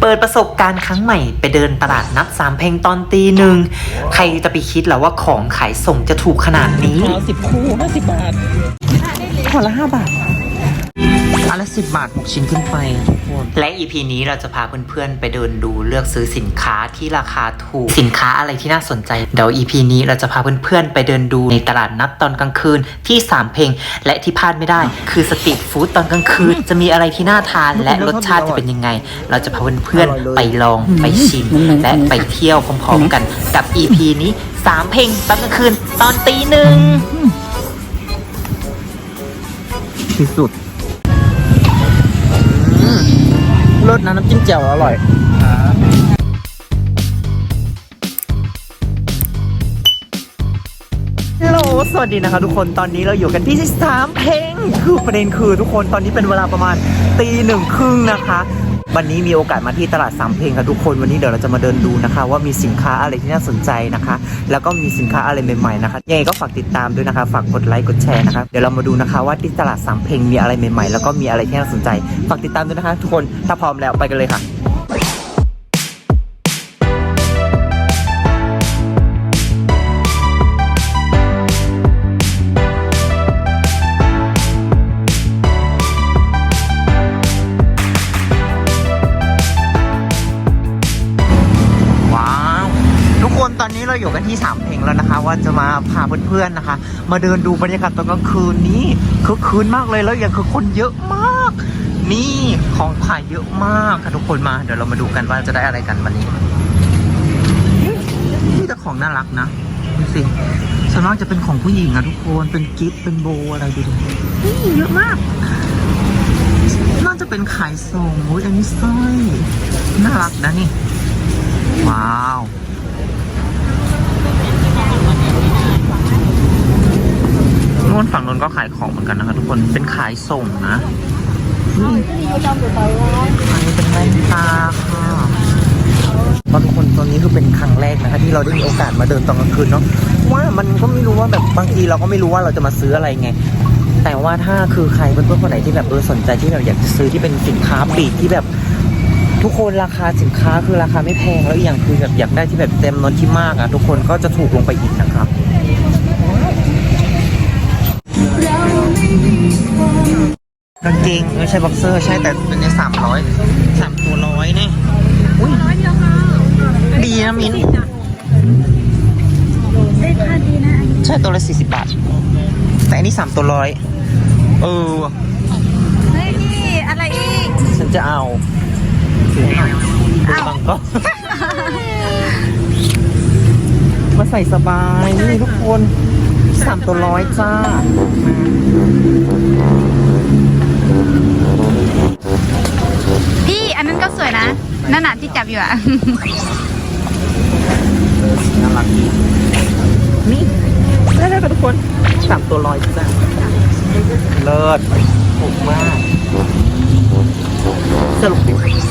เปิดประสบการณ์ครั้งใหม่ไปเดินตลาดนัดสามเพลงตอนตีหนึ่ง ใครจะไปคิดแล้วว่าของขายส่งจะถูกขนาดนี้ ขอสิบคู่ห้าสิบบาทขอละห้าบาท อันละสิบบาทหกชิ้นขึ้นไปทุกคนและ EP นี้เราจะพาเพื่อนๆ ไปเดินดูเลือกซื้อสินค้าที่ราคาถูก สินค้าอะไรที่น่าสนใจ เดี๋ยว EP นี้เราจะพาเพื่อนๆ ไปเดินดูในตลาดนัดตอนกลางคืนที่สามเพลง และที่พลาดไม่ได้ คือสตรีทฟู้ดตอนกลางคืน จะมีอะไรที่น่าทานและรสชาติจะเป็นยังไง เราจะพาเพื่อนๆ ไปลองไปชิม และไปเที่ยวพร้อมๆกันกับ EP นี้สามเพลงตอนกลางคืนตอนตีหนึ่งที่สุด รสนะน้ำจิ้มแจ่วอร่อยฮัลโหลสวัสดีนะคะทุกคนตอนนี้เราอยู่กันที่สามเพลงคือประเด็นคือทุกคนตอนนี้เป็นเวลาประมาณตีหนึ่งครึ่งนะคะ วันนี้มีโอกาสมาที่ตลาดสามเพลงค่ะทุกคนวันนี้เดี๋ยวเราจะมาเดินดูนะคะ ว่ามีสินค้าอะไรที่น่าสนใจนะคะ แล้วก็มีสินค้าอะไรใหม่ๆนะคะยังไงก็ฝากติดตามด้วยนะคะ ฝากกดไลค์กดแชร์นะคะเดี๋ยวเรามาดูนะคะ ว่าที่ตลาดสามเพลงมีอะไรใหม่ๆ แล้วก็มีอะไรที่น่าสนใจฝากติดตามด้วยนะคะ ทุกคนถ้าพร้อมแล้วไปกันเลยค่ะ อนนี้เราอยู่กันที่สามเพลงแล้วนะคะ ว่าจะมาพาเพื่อนๆนะคะ มาเดินดูบรรยากาศตอนกลางคืนนี้คือคืนมากเลยแล้วยังคือคนเยอะมาก นี่ของขายเยอะมากค่ะทุกคนมาเดี๋ยวเรามาดูกันว่าจะได้อะไรกันวันนี้นี่แต่ของน่ารักนะดูสิส่วนมากจะเป็นของผู้หญิงอะทุกคนเป็นกิฟต์เป็นโบอะไรดูดินี่เยอะมากน่าจะเป็นขายส่งโอ้ยอันนี้สร้อยน่ารักนะนี่ ว้าว นู่นฝั่งนู้นก็ขายของเหมือนกันนะคะทุกคนเป็นขายส่งนะอันนี้เป็นแว่นตาค่ะเพราะทุกคนตอนนี้คือเป็นครั้งแรกนะคะที่เราได้มีโอกาสมาเดินตอนกลางคืนเนาะว่ามันก็ไม่รู้ว่าแบบบางทีเราก็ไม่รู้ว่าเราจะมาซื้ออะไรไงแต่ว่าถ้าคือใครเพื่อนๆคนไหนที่แบบเออสนใจที่แบบอยากจะซื้อที่เป็นสินค้าปลีกที่แบบทุกคนราคาสินค้าคือราคาไม่แพงแล้วอีกอย่างคือแบบอยากได้ที่แบบเต็มนนที่มากอะทุกคนก็จะถูกลงไปอีกนะครับ กางเกงไม่ใช่บ็อกเซอร์ใช่แต่เป็นในสามร้อยสามตัวร้อยเนี่ยอุ้ยดีนะมิ้นใช่ตัวละสี่สิบบาท แต่อันนี้สามตัวร้อยเออเฮ้ยพี่อะไรอีก ฉันจะเอาถือให้หน่อยดูบังก็มาใส่สบายนี่ทุกคนสามตัวร้อยจ้า พี่อันนั้นก็สวยนะ นั่นน่ะที่จับอยู่อะน่ารักดีนี่ได้แล้วค่ะทุกคนสามตัวร้อยจ้าเลิศถูกมากสรุป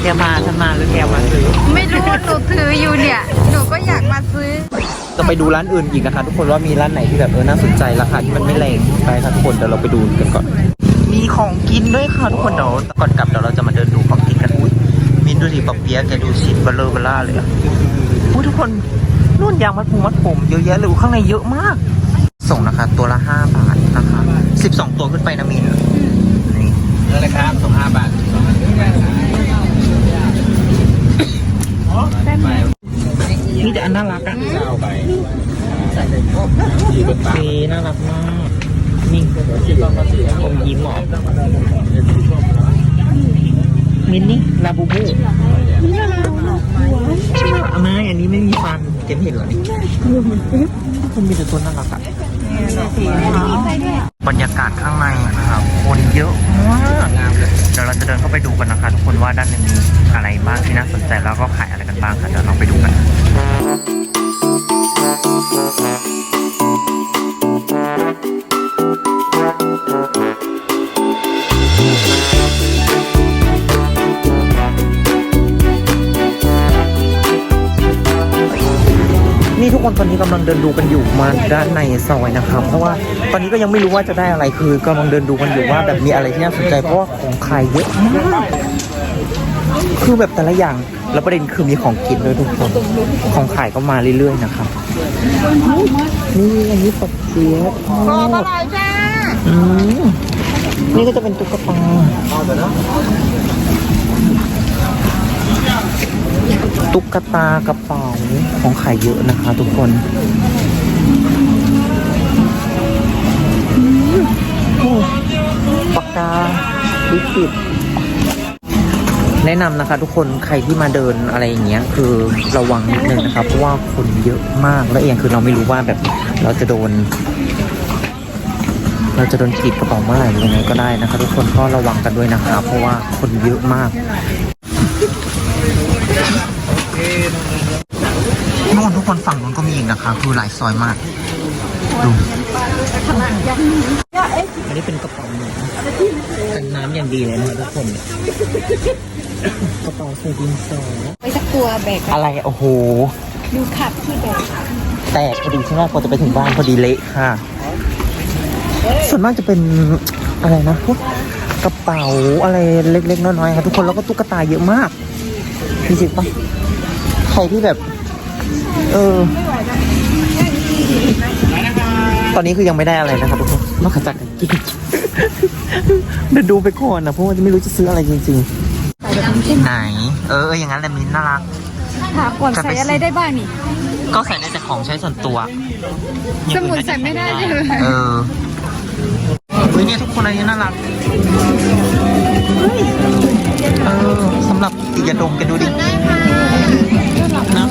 แกมาฉันมาหรือแกมาซื้อ ไม่รู้หนูถืออยู่เนี่ย หนูก็อยากมาซื้อ จะไปดูร้านอื่นอีกนะคะ ทุกคนว่ามีร้านไหนที่แบบเออน่าสนใจราคาที่มันไม่แรงไปค่ะทุกคนเดี๋ยวเราไปดูกันก่อน มีของกินด้วยค่ะทุกคนเดี๋ยวก่อนกลับเดี๋ยวเราจะมาเดินดูของกินกันอุ้ยมินดูดิปะเปียะแกดูชิ้นเบลเลอร์เบล่าเลยอะอุ้ยทุกคนนู่นยางมัดผมมัดผมเยอะแยะเลยอุ๊ยข้างในเยอะมาก ส่งนะคะ ตัวละห้าบาทนะคะสิบสองตัวขึ้นไปนะมินนี่นั่นเลยครับสองห้าบาทมีแต่อันน่ารักอะเจ้าไปมีน่ารักมาก นี่อมยิ้มหรอมินนี่ลาบูบูไม่อันนี้ไม่มีฟันเก็บเห็นเหรอนี่มันมีแต่ตัวน่ารักอะบรรยากาศข้างในนะครับ คนเยอะมากเดี๋ยวเราจะเดินเข้าไปดูกันนะคะทุกคนว่าด้านในมีอะไรบ้างที่น่าสนใจแล้วก็ขายอะไรกันบ้างค่ะเดี๋ยวเราไปดูกัน ทุกคนตอนนี้กำลังเดินดูกันอยู่มาด้านในซอยนะครับ เพราะว่าตอนนี้ก็ยังไม่รู้ว่าจะได้อะไรคือกำลังเดินดูกันอยู่ว่าแบบมีอะไรที่น่าสนใจเพราะว่าของขายเยอะมากคือแบบแต่ละอย่างแล้วประเด็นคือมีของกินด้วยทุกคนของขายก็มาเรื่อยๆนะครับนี่อันนี้ปักเสียบทอดอืมนี่ก็จะเป็นตุ๊กตา ตุ๊กตากระเป๋าของขายเยอะนะคะ ทุกคนปากกาลิปติดแนะนำนะคะทุกคนใครที่มาเดินอะไรอย่างเงี้ยคือระวังนิดนึงนะครับเพราะว่าคนเยอะมากแล้วเองคือเราไม่รู้ว่าแบบเราจะโดน เราจะโดนขีดกระเป๋าเมื่อไหร่ยังไงก็ได้นะคะ ทุกคนก็ระวังกันด้วยนะคะ เพราะว่าคนเยอะมาก น่นทุกคนฝั่งนู้นก็มีอีกนะคะ คือหลายซอยมากดูอันนี้เป็นกระเป๋าหนูกันน้ำอย่างดีเลยนะคะทุกคนกระเป๋าใส่ดินสอไปสักตัวแบกอะไรโอ้โห ดูขับที่แบกแตกพอดีใช่ไหมพอจะไปถึงบ้านพอดีเละค่ะ ส่วนมากจะเป็นอะไรนะพวกกระเป๋าอะไรเล็กๆน้อยๆครับทุกคนแล้วก็ตุ๊กตาเยอะมาก จริงๆปะใครที่แบบ เออ ตอนนี้คือยังไม่ได้อะไรนะครับทุกคนนอกจากการกินเดี๋ยวดูไปก่อนนะเพราะว่าจะไม่รู้จะซื้ออะไรจริงๆไหนเออเอออย่างนั้นแหละมินน่ารักถามก่อนใส่อะไรได้บ้างนี่ ก็ใส่ได้แต่ของใช้ส่วนตัวสมุดใส่ไม่ได้ใช่ไหมเออเฮ้ยเนี่ยทุกคนอันนี้น่ารัก เออสำหรับอย่าดมกันดูดิได้ค่ะนะ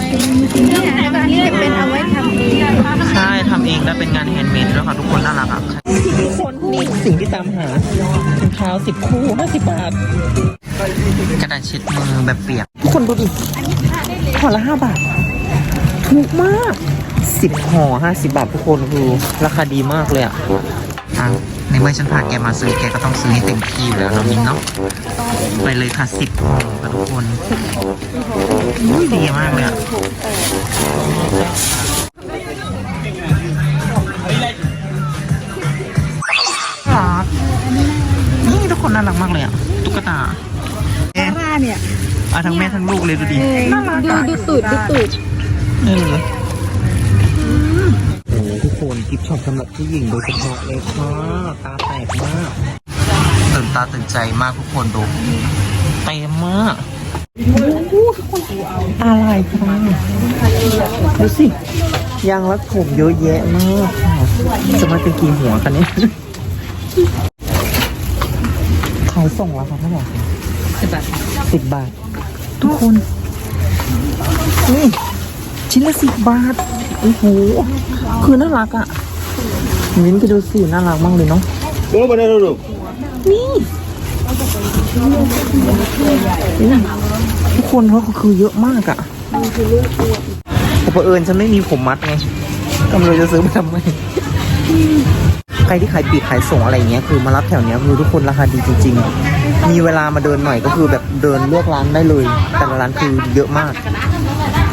เนี่ยตอนนี้จะเป็นเอาไว้ทำเองใช่ทำเองแล้วเป็นงานแฮนด์เมดด้วยค่ะ ทุกคนน่ารักอะทุกคนนี่สิ่งที่ตามหารองเท้าสิบคู่ห้าสิบบาท กระดาษเช็ดมือแบบเปียก ทุกคนดูดิห่อละห้าบาท ถูกมากสิบห่อห้าสิบาททุกคนคือราคาดีมากเลยอะอะ ในเมื่อฉันพาแกมาซื้อแกก็ต้องซื้อให้เต็มที่อยู่แล้วเนาะมินเนาะไปเลยค่ะสิบห่อค่ะทุกคนอุ้ยดีมากเลยอะรักนี่ทุกคนน่ารักมากเลยอะตุ๊กตาเอ๊ะผ้าเนี่ยอะทั้งแม่ทั้งลูกเลยดูดิน่ารักดูอะดูตูดดูตูดเออ คนกิฟช็อปสำหรับผู้หญิงโดยเฉพาะเลยค่ะตาแตกมากตื่นตาตื่นใจมากทุกคนดูเต็มมากอะไรคะดูสิยางรัดผมเยอะแยะมากค่ะจะมาเป็นกี่หัวกันเนี่ยขายส่งแล้วค่ะเท่าไหร่สิบบาทสิบบาท ทุกคนนี่ชิ้นละสิบบาท โอ้โหคือน่ารักอะ่ะมิ้นไปดูสิน่ารักมากเลยเนาะ Belum pada dulu. นี่นี่ทุกคนเพราะเขาคือเยอะมากอะ่ะแต่เผอิญฉันไม่มีผมมัดไงก็ไม่รู้จะซื้อมาทำไมใครที่ขายปลีกขายส่งอะไรอย่างเงี้ยคือมารับแถวเนี้ยคือทุกคนราคาดีจริง ๆ มีเวลามาเดินหน่อยก็คือแบบเดินเลือกร้านได้เลย แต่ละร้านคือเยอะมาก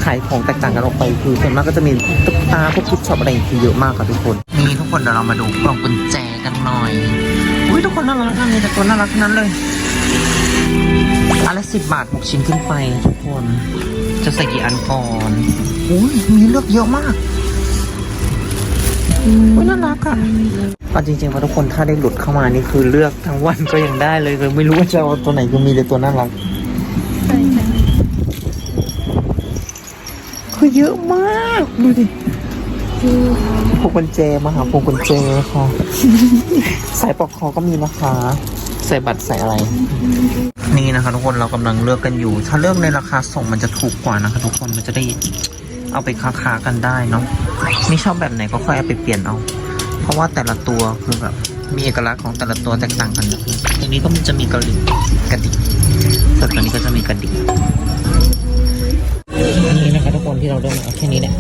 ขายของแตกต่างกันออกไปคือส่วนมากก็จะมีตุ๊กตาพวกกิฟต์ช็อปอะไรอย่างเงี้ยคือเยอะมากค่ะทุกคนนี่ทุกคนเดี๋ยวเรามาดูกล่องกุญแจกันหน่อยอุ้ยทุกคนน่ารักมากเลยแต่ตัวน่ารักทั้งนั้นเลยอันละสิบบาทหกชิ้นขึ้นไปทุกคน จะใส่กี่อันก่อนอุ้ยมีเลือกเยอะมากอุ้ยน่ารักอะเอาจริงๆว่าทุกคนถ้าได้หลุดเข้ามานี่คือเลือกทั้งวันก็ยังได้เลยคือไม่รู้ว่าจะเอาตัวไหนคือมีแต่ตัวน่ารัก คือเยอะมาก ดูดิพวงกุญแจมาหาพวงกุญแจค่ะสายปลอกคอก็มีนะคะใส่บัตรใส่อะไร นี่นะคะ ทุกคนเรากำลังเลือกกันอยู่ ถ้าเลือกในราคาส่งมันจะถูกกว่านะคะ ทุกคนมันจะได้เอาไปค้าๆกันได้เนาะนี่ชอบแบบไหนก็ค่อยเอาไปเปลี่ยนเอา เพราะว่าแต่ละตัวคือแบบมีเอกลักษณ์ของแต่ละตัวแตกต่างกันนะตรงนี้ก็มันจะมีกระดิ่งกระดิ่งส่วนตัวนี้ก็จะมีกระดิ่งนี่นะ คนที่เราได้มาเอาแค่นี้เนี่ย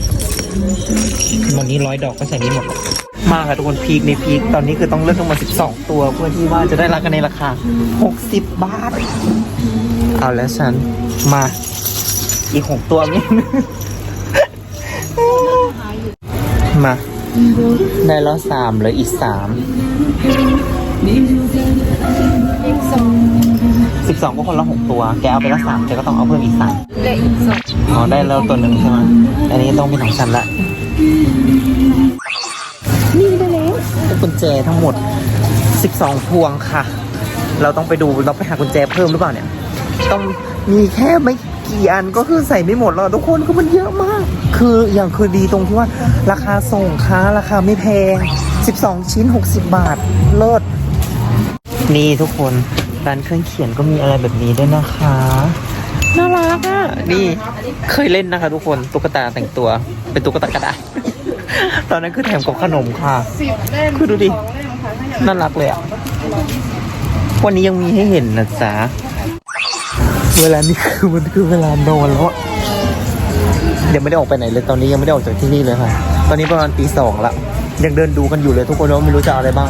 วันนี้ร้อยดอกก็ใส่นี้หมด มากค่ะทุกคนพีคในพีคตอนนี้คือต้องเลือกทั้งหมด12 ตัว เพื่อที่ว่าจะได้รักกันในราคา 60 บาท เอาแล้วฉันมาอีก 6 ตัวนี่มา ได้แล้วสามเหลืออีกสาม อีกสองสิบสองก็คนละหกตัว แกเอาไปละสามแกก็ต้องเอาเพิ่มอีกสามเหลืออีกสองอ๋อได้แล้วตัวหนึ่งใช่ไหมอันนี้ต้องเป็นของฉันละนี่ได้แล้วกุญแจทั้งหมด 12 พวงค่ะ เราต้องไปดูเราไปหากุญแจเพิ่มหรือเปล่าเนี่ย ต้องมีแค่ไม่กี่อันก็คือใส่ไม่หมดหรอกทุกคนก็มันเยอะมาก คืออย่างคือดีตรงที่ว่าราคาส่งค้าราคาไม่แพง 12 ชิ้น 60 บาท เลิศ นี่ทุกคนร้านเครื่องเขียนก็มีอะไรแบบนี้ด้วยนะคะ น่ารักอะนี่เคยเล่นนะคะ ทุกคนตุ๊กตาแต่งตัว เป็นตุ๊กตากระดาษ ตอนนั้นคือแถมกับขนมค่ะสิบเล่มคือดูดิ น่ารักเลยอะ วันนี้ยังมีให้เห็นนะจ๊ะ เวลานี้คือมันคือเวลานอนแล้วอะยังไม่ได้ออกไปไหนเลยตอนนี้ยังไม่ได้ออกจากที่นี่เลยค่ะ ตอนนี้ประมาณตีสองละยังเดินดูกันอยู่เลยทุกคนว่าไม่รู้จะเอาอะไรบ้าง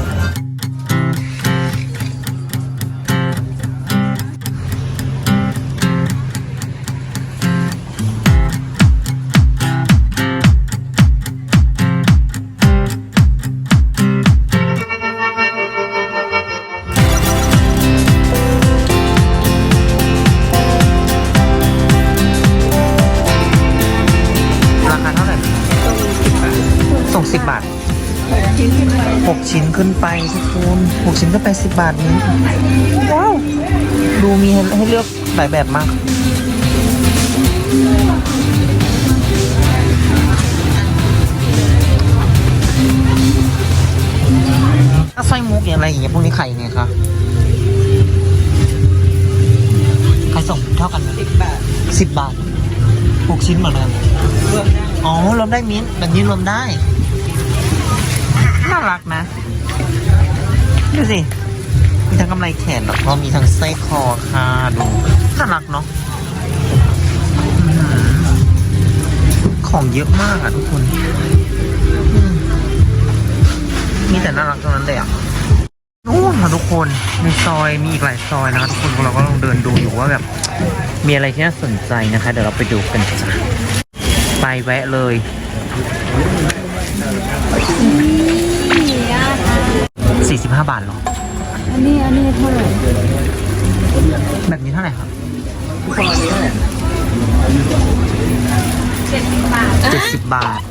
ไปทุกคนหกชิ้นขึ้นไปสิบบาทนี้ว้าวดูมีให้ให้เลือกหลายแบบมาก ถ้าไส้มุกอย่างอะไรอย่างเงี้ยพวกนี้ไข่ไงคะใครส่งเท่ากันสิบบาทสิบบาทหกชิ้นเหมือนกันอ๋อรวมได้มิ้นท์แบบนี้รวมได้ น่ารักนะ ดูสิ มีทั้งกำไรแขนแล้วก็มีทั้งไส้คอค่ะดูน่ารักเนาะของเยอะมากอะทุกคน มีแต่น่ารักเทั้งนั้นเลยอะนู่นค่ะทุกคนในซอยมีอีกหลายซอยนะคะทุกคนเราก็ลองเดินดูอยู่ว่าแบบ มีอะไรที่น่าสนใจนะคะ เดี๋ยวเราไปดูกันจ้ะไปแวะเลย 45 บาทเหรอ อันนี้อันนี้เท่าไหร่แบบนี้เท่าไหร่ครับเจ็ดสิบบาทเจ็ดสิบบาท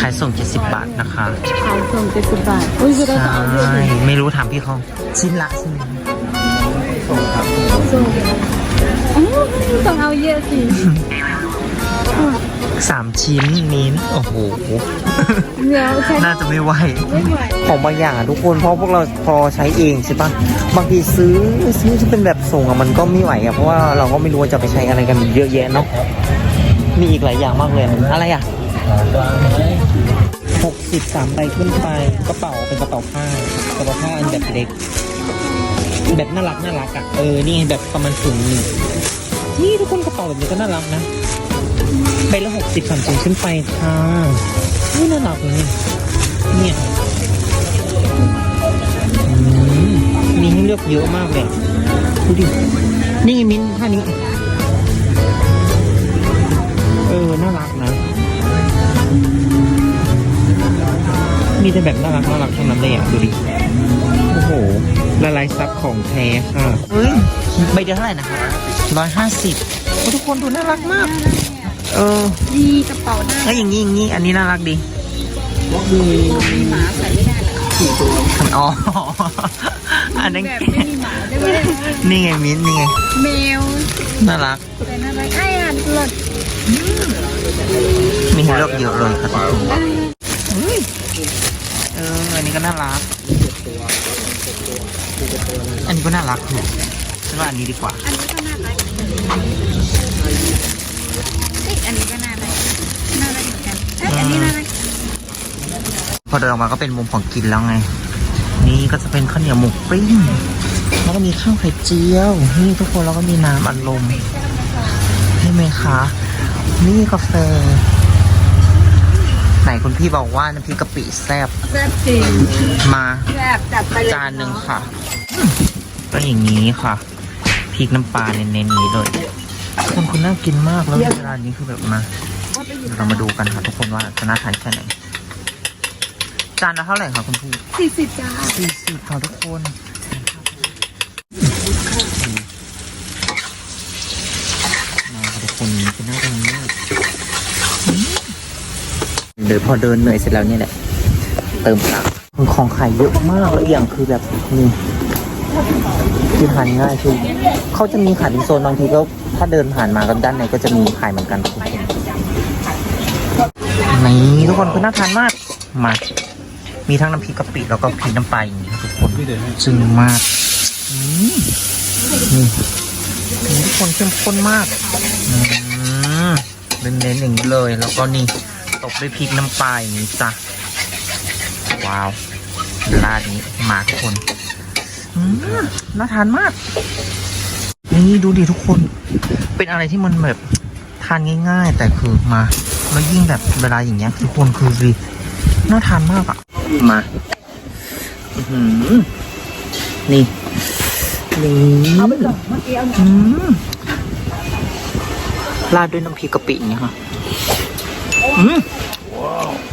ขายส่งเจ็ดสิบบาทนะคะขายส่งเจ็ดสิบบาท อุ้ยจะได้ใช่ต่อเยอะเลยไม่รู้ถามพี่เขาชิ้นละใช่ไหมส่งอ๋อต้องเอาเยอะสิ สามชิ้นมิ้นท์โอ้โห เดี๋ยวใช้น่าจะไม่ไหว ไม่ไหวของบางอย่างอะทุกคนเพราะพวกเราพอใช้เองใช่ปะบางทีซื้อซื้อที่เป็นแบบส่งอะมันก็ไม่ไหวอะเพราะว่าเราก็ไม่รู้ว่าจะไปใช้อะไรกันเยอะแยะเนาะมีอีกหลายอย่างมากเลยอะไรอะหกสิบสามใบขึ้นไปกระเป๋าเป็นกระเป๋าผ้ากระเป๋าผ้าอันแบบเล็ก แบบน่ารักน่ารักอะเออนี่ไงแบบประมาณถุงหนึ่ง นี่ทุกคนกระเป๋าแบบนี้ก็น่ารักนะใบละหกสิบสามชิ้นขึ้นไปค่ะนี่น่ารักเลยเนี่ยมีให้เลือกเยอะมากเลยดูดิ นี่มิ้นท่านี้ เออ น่ารักนะ มีแต่แบบน่ารักน่ารักทั้งนั้นเลยอะ ดูดิ โอ้โห ละลายซับของแท้ค่ะเฮ้ยใบเดียวเท่าไหร่นะครับ ร้อยห้าสิบทุกคนดูน่ารักมาก เออมีกระเป๋าหน้าแล้วอย่างนี้อย่างนี้อันนี้น่ารักดีมีหมาใส่ไม่ได้เหรออ๋ออันนั้นแบบไม่มีหมาได้ไหมนี่ไงมิ้นท์นี่ไงแมวน่ารักเป็นอะไรไอ้อะหลดมีให้เลือกเยอะเลยครับทุกคนเอออันนี้ก็น่ารักอันนี้ก็น่ารักเนี่ย ฉันว่าอันนี้ดีกว่า อันนี้ก็น่ารักเอ้ยอันนี้ก็น่ารักน่ารักเหมือนกันเอ้ยอันนี้น่ารักพอเดินออกมาก็เป็นมุมของกินแล้วไง นี่ก็จะเป็นข้าวเหนียวหมูปิ้งแล้วก็มีข้าวไข่เจียว นี่ทุกคนแล้วก็มีน้ำอัดลมใช่ไหมคะ นี่กาแฟ ไหนคุณพี่บอกว่าน้ำพริกกะปิแซ่บแซ่บจริงมา แซ่บจัดไปเลยจานหนึ่งค่ะอืมก็อย่างนี้ค่ะ พริกน้ำปลาเน้นๆนี้เลยคนคุณน่ากินมากแล้วเวลานี้คือแบบมาเดี๋ยวเรามาดูกันค่ะทุกคนว่าจะน่าทานแค่ไหนจานละเท่าไหร่คะคุณพี่สี่สิบจ้าสี่สิบค่ะทุกคนมาค่ะทุกคนเป็นหน้าตรงนี้เดี๋ยวพอเดินเหนื่อยเสร็จแล้วเนี่ยแหละ เติมตังค์คือของขายเยอะมากแล้วอย่างคือแบบนี่คือทานง่ายคือ เขาจะมีขายเป็นโซนบางทีก็ถ้าเดินผ่านมาก็ด้านในก็จะมีขายเหมือนกันนี่ทุกคนคือน่าทานมากมามีทั้งน้ำพริกกะปิแล้วก็พริกน้ำปลาอย่างนี้ทุกคนจึงมากอืมนี่นี่ทุกคนเข้มข้นมากอืมเน้นๆอย่างนี้เลย แล้วก็นี่ตบด้วยพริกน้ำปลาอย่างนี้จ้ะว้าวราดนี้มาทุกคนอืมน่าทานมาก นี่ดูดิทุกคน เป็นอะไรที่มันแบบทานง่าย ๆ แต่คือมาแล้วยิ่งแบบเวลาอย่างเงี้ย ทุกคนคือดิน่าทานมากอะมาอือหือนี่นี่เอาไปก่อนเมื่อกี้เอาราดด้วยน้ำพริกกะปิอย่างเงี้ยค่ะอืม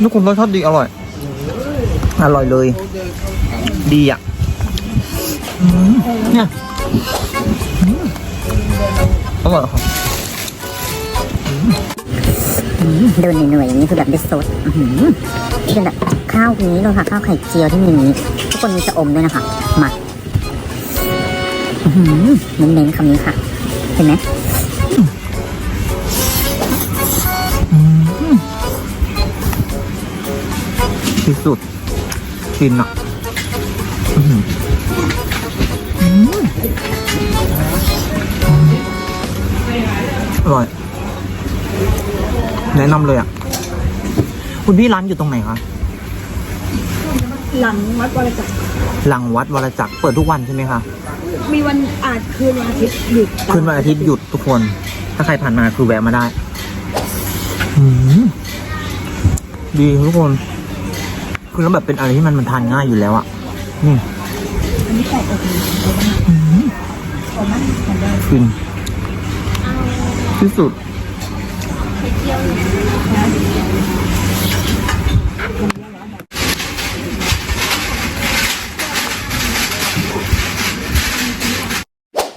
ทุกคนรสชาติดีอร่อย อร่อยเลย ดีอะเนี่ย อร่อยครับเดินเหนื่อยๆอย่างนี้คือแบบได้สดอื้อหือนี่เป็นแบบข้าวนี้เลยค่ะข้าวไข่เจียวที่มีนี้ทุกคนมีชะอมด้วยนะคะมาอื้อหือเน้นๆคำนี้ค่ะ เห็นไหมอืมที่สุดกินอะ อื้อหืออืมอร่อย แนะนำเลยอะ คุณพี่ร้านอยู่ตรงไหนคะ หลังวัดวรจักรหลังวัดวรจักรเปิดทุกวันใช่ไหมคะมีวันอาจคืนวันอาทิตย์หยุดคืนวันอาทิตย์หยุดทุกคน ถ้าใครผ่านมาคือแวะมาได้อืมดีทุกคน คือแล้วแบบเป็นอะไรที่มันมันทานง่ายอยู่แล้วอะนี่อันนี้ไก่อบอืมฟิน ที่สุด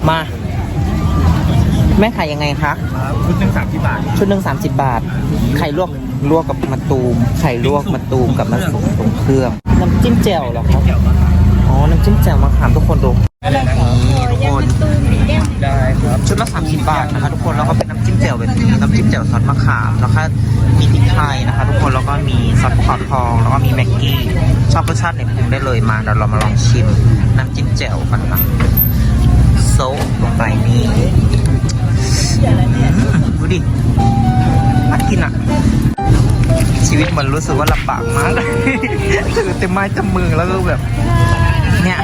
มา แม่ขายยังไงคะชุดหนึ่งสามที่บาท ชุดหนึ่งสามสิบบาท ไข่ลวกลวกกับมะตูม ไข่ลวกมะตูมกับมะสูตรงเครื่อง น้ำจิ้มแจ่วเหรอครับอ๋อ น้ำจิ้มแจ่วมะขามทุกคนดูนี่ทุกคน ได้ครับ ชุดละ30 บาทนะคะทุกคนแล้วก็เป็นน้ำจิ้มแจ่วแบบนี้น้ำจิ้มแจ่วซอสมะขามแล้วก็มีพริกไทยนะคะ ทุกคนแล้วก็มีซอสภูเขาทองแล้วก็มีแม็กกี้ชอบรสชาติไหนปรุงได้เลยมาเดี๋ยวเรามาลองชิมน้ำจิ้มแจ่วกันนะโซะลงไปนี่ดูดิน่ากินอะชีวิตมันรู้สึกว่าลำบากมากถือเต็มไม้เต็มมือแล้วก็แบบเนี่ย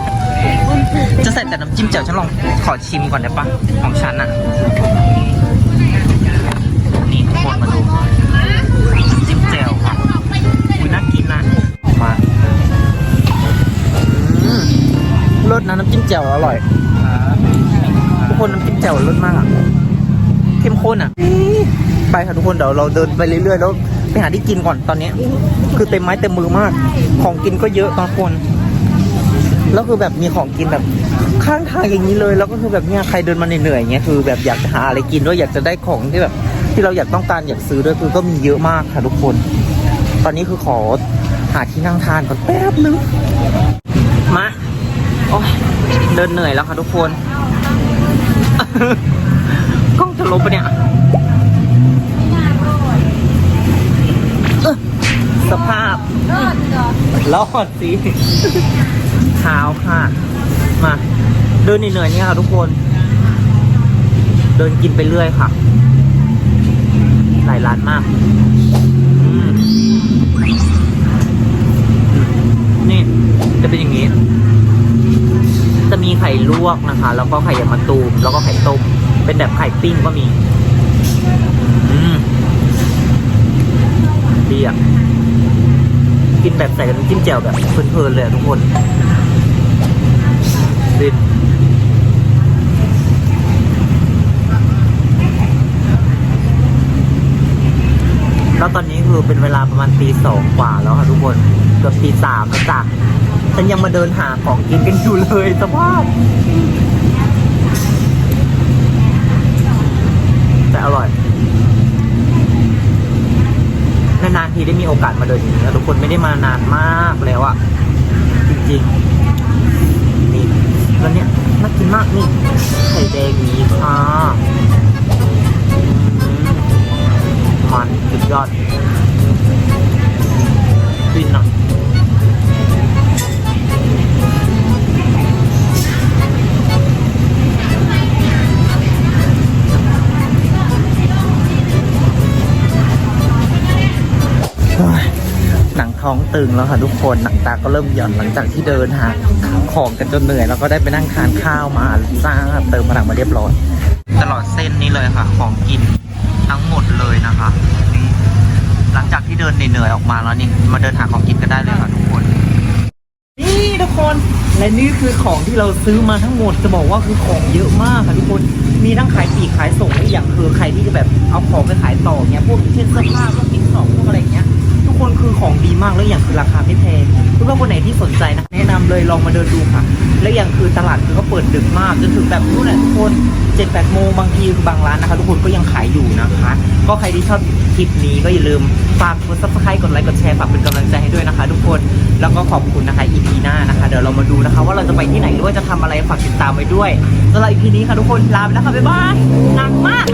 จะใส่แต่น้ำจิ้มแจ่วฉันลองขอชิมก่อนได้ปะของฉันอะนี่ทุกคนมาดูน้ำจิ้มแจ่วค่ะอุ้ยน่ากินนะมาอืมรสนะน้ำจิ้มแจ่วอร่อยทุกคนน้ำจิ้มแจ่วรสมากอะเข้มข้นอะไปค่ะทุกคนเดี๋ยวเราเดินไปเรื่อยๆแล้วไปหาที่กินก่อนตอนนี้ คือเต็มไม้เต็มมือมาก ของกินก็เยอะบางคน แล้วคือแบบมีของกินแบบข้างทางอย่างนี้เลย แล้วก็คือแบบเนี้ยใครเดินมาเหนื่อยๆอย่างเงี้ยคือแบบอยากจะหาอะไรกินด้วยอยากจะได้ของที่แบบ ที่เราอยากต้องการอยากซื้อด้วยคือก็มีเยอะมากค่ะทุกคน ตอนนี้คือขอหาที่นั่งทานก่อนแป๊บนึงมาโอ้ยเดินเหนื่อยแล้วค่ะทุกคนกล้องจะลบปะเนี่ยเอ้อสภาพรอดสิ เท้าค่ะ มา เดินเหนื่อยๆเนี่ยค่ะทุกคน เดินกินไปเรื่อยค่ะ หลายร้านมากนี่จะเป็นอย่างนี้ จะมีไข่ลวกนะคะ แล้วก็ไข่ยางมะตูม แล้วก็ไข่ต้ม เป็นแบบไข่ปิ้งก็มีดีอะกินแบบใส่กับน้ำจิ้มแจ่วแบบเพลินๆเลยทุกคน ดิแล้วตอนนี้คือเป็นเวลาประมาณตีสองกว่าแล้วค่ะทุกคนเกือบตีสามแล้วจ้ะฉันยังมาเดินหาของกินกันอยู่เลยสภาพแต่อร่อยนานๆทีได้มีโอกาสมาเดินอย่างนี้นะทุกคนไม่ได้มานานมากแล้วอะจริงๆ แล้วเนี่ยน่ากินมากนี่ไข่แดงนี้ค่ะมันสุดยอดฟินอะเฮ้ย หนังท้องตึงแล้วค่ะทุกคนหนังตาก็เริ่มหย่อนหลังจากที่เดินหาของกันจนเหนื่อยแล้วก็ได้ไปนั่งทานข้าวมาจ้าเติมพลังมาเรียบร้อยตลอดเส้นนี้เลยค่ะ ของกินทั้งหมดเลยนะคะนี่หลังจากที่เดินเหนื่อยออกมาแล้วนี่มาเดินหาของกินกันได้เลยค่ะทุกคน นี่ทุกคนและนี่คือของที่เราซื้อมาทั้งหมดจะบอกว่าคือของเยอะมากค่ะทุกคนมีทั้งขายปีกขายส่งอีกอย่างคือใครที่จะแบบเอาของไปขายต่อเนี้ยพวกเช่นเสื้อผ้าพวกติ๊กสองพวกอะไรเงี้ย คนคือของดีมากแล้วอย่างคือราคาไม่แพงคุณว่าคนไหนที่สนใจนะแนะนำเลยลองมาเดินดูค่ะ และอย่างคือตลาดคือเขาเปิดดึกมากจนถึงแบบนู่นแหละทุกคนเจ็ดแปดโมงบางทีคือบางร้านนะคะ ทุกคนก็ยังขายอยู่นะคะ ก็ใครที่ชอบคลิปนี้ก็อย่าลืมฝากกดซับสไครต์กดไลค์กดแชร์ฝากเป็นกำลังใจให้ด้วยนะคะ ทุกคนแล้วก็ขอบคุณนะคะ EP หน้านะคะ เดี๋ยวเรามาดูนะคะ ว่าเราจะไปที่ไหนหรือว่าจะทำอะไรฝากติดตามไว้ด้วยสำหรับ EP นี้ค่ะทุกคนลาไปแล้วค่ะบ๊ายบายหนักมาก